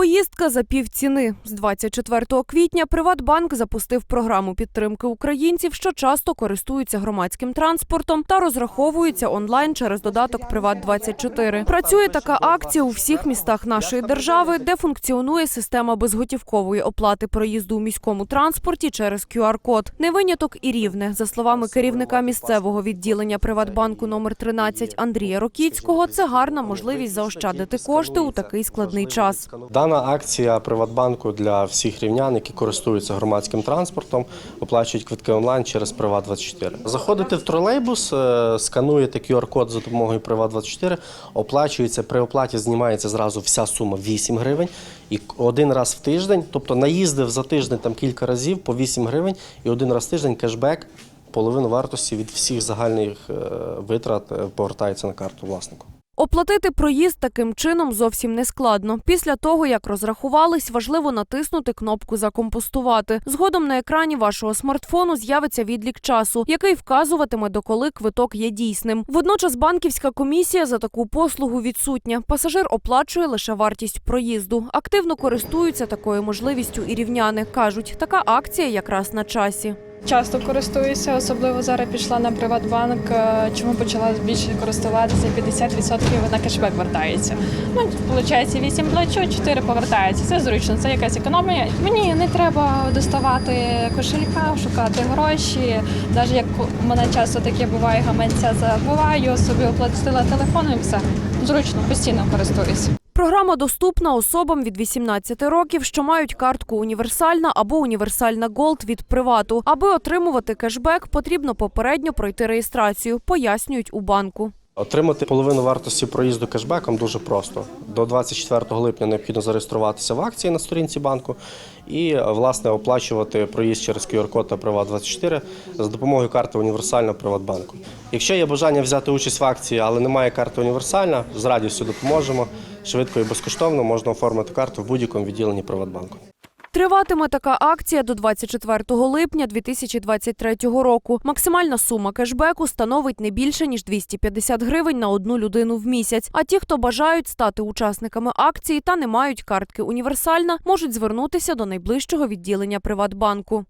Поїздка за півціни з 24 квітня Приватбанк запустив програму підтримки українців, що часто користуються громадським транспортом та розраховуються онлайн через додаток Приват 24 Працює така акція у всіх містах нашої держави, де функціонує система безготівкової оплати проїзду у міському транспорті через QR-код. Не виняток і рівне. За словами керівника місцевого відділення Приватбанку номер 13 Андрія Рокіцького, це гарна можливість заощадити кошти у такий складний час. Дана акція Приватбанку для всіх рівнян, які користуються громадським транспортом, оплачують квитки онлайн через Приват24. Заходите в тролейбус, е, скануєте QR-код за допомогою Приват24, оплачується при оплаті, знімається зразу вся сума 8 гривень. І один раз в тиждень, тобто наїздив за тиждень там кілька разів по 8 гривень, і один раз в тиждень кешбек, половину вартості від всіх загальних е, витрат е, повертається на карту власнику. Оплатити проїзд таким чином зовсім не складно. Після того, як розрахувались, важливо натиснути кнопку Закомпостувати. Згодом на екрані вашого смартфону з'явиться відлік часу, який вказуватиме, доколи квиток є дійсним. Водночас банківська комісія за таку послугу відсутня. Пасажир оплачує лише вартість проїзду. Активно користуються такою можливістю і рівняни. кажуть, така акція якраз на часі. Часто користуюся, особливо зараз пішла на Приватбанк. е, Чому почала більше користуватися? 50% на кешбек вертається. Ну, виходить, 8 плачу, 4 повертається. Це зручно, це якась економія. Мені не треба доставати кошелька, шукати гроші. Навіть як у мене часто таке буває, гаманця забуваю, собі оплатила телефоном і все. Зручно, постійно користуюся. Програма доступна особам від 18 років, що мають картку універсальна або універсальна Голд від привату. Аби отримувати кешбек, потрібно попередньо пройти реєстрацію, пояснюють у банку. Отримати половину вартості проїзду кешбеком дуже просто. До 24 липня необхідно зареєструватися в акції на сторінці банку і власне оплачувати проїзд через QR-код та Приват24 за допомогою карти універсальна Приватбанку. Якщо є бажання взяти участь в акції, але немає карти універсальна, з радістю допоможемо. Швидко і безкоштовно можна оформити карту в будь-якому відділенні Приватбанку. Триватиме така акція до 24 липня 2023 року. Максимальна сума кешбеку становить не більше ніж 250 гривень на одну людину в місяць. А ті, хто бажають стати учасниками акції та не мають картки універсальна, можуть звернутися до найближчого відділення Приватбанку.